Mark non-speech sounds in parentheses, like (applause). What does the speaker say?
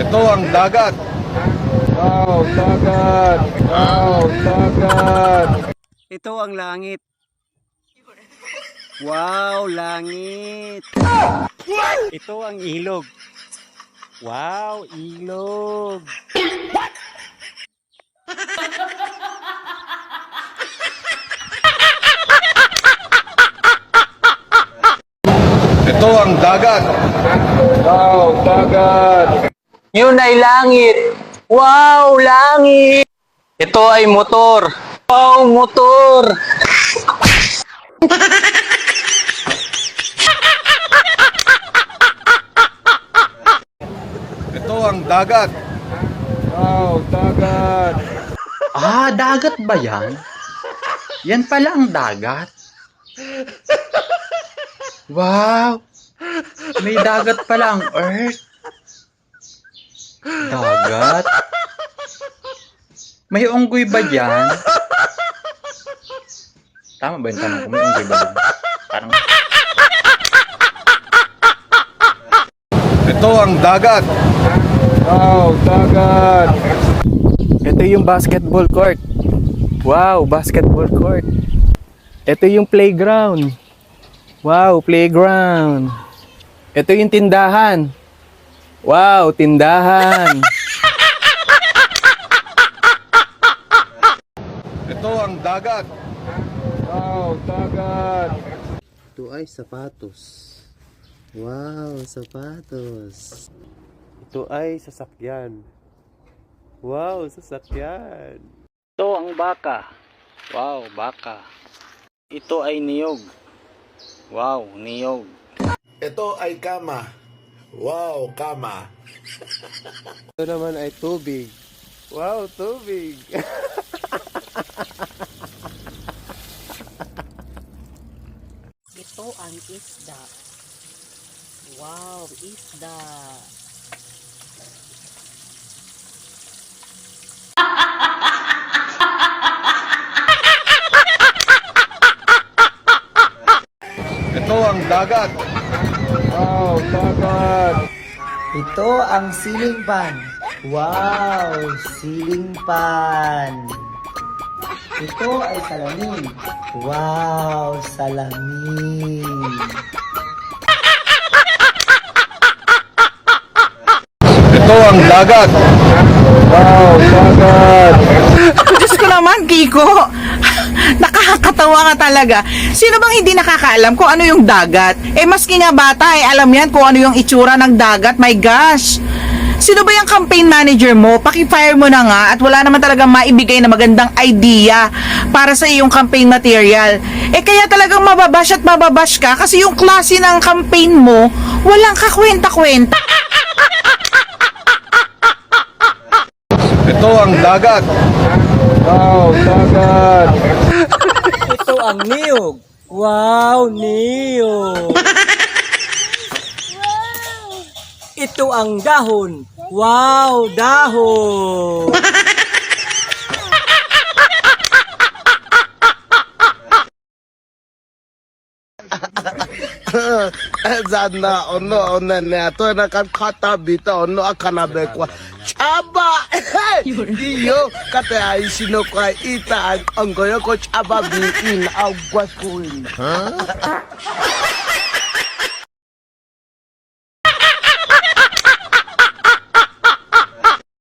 Ito ang dagat. Wow, dagat. Wow, dagat. Ito ang langit. Wow, langit. Ito ang ilog. Wow, ilog. Ito ang dagat. Wow, dagat. Yun ay langit. Wow, langit. Ito ay motor. Wow, motor. Ito ang dagat. Wow, dagat. Ah, dagat ba yan? Yan pala ang dagat. Wow! May dagat pala ang Earth. Dagat? May unggoy ba dyan? Tama ba yung tanong ko? May unggoy ba dyan? Parang, Ito ang dagat. Wow, dagat. Ito yung basketball court. Wow, basketball court. Ito yung playground. Wow, playground. Ito yung tindahan. Wow, tindahan. Ito ang dagat. Wow, dagat. Ito ay sapatos. Wow, sapatos. Ito ay sasakyan. Wow, sasakyan. Ito ang baka. Wow, baka. Ito ay niyog. Wow, niyog. Ito ay kama. Wow, kama. Ito naman ay tubig. Wow, tubig. Ito ang isda. Wow, isda. Ito ang dagat. Wow, dagat. Ito ang ceiling fan. Wow, ceiling fan. Ito ay salamin. Wow, salamin. Ito ang dagat. Wow, dagat. Diyos ko naman, Kiko. (laughs) Nakakatawa ka talaga. Sino bang hindi nakakaalam kung ano yung dagat? Eh, maski nga bata, eh, alam yan kung ano yung itsura ng dagat. My gosh! Sino ba yung campaign manager mo? Paki-fire mo na nga at wala naman talagang maibigay na magandang idea para sa iyong campaign material. Eh kaya talagang mababash at mababash ka kasi yung klase ng campaign mo, walang kakwenta-kwenta. (laughs) Ito ang dagat. Wow, dagat. Ito ang niyog. Wow, niyog. Ito ang dahon. Wow, dahon. Zana ono ono ne ato na kan kata bita ono akana bekwa. Chaba. Iyo kata sinukay ita ang kayo ko tsaba biin agwas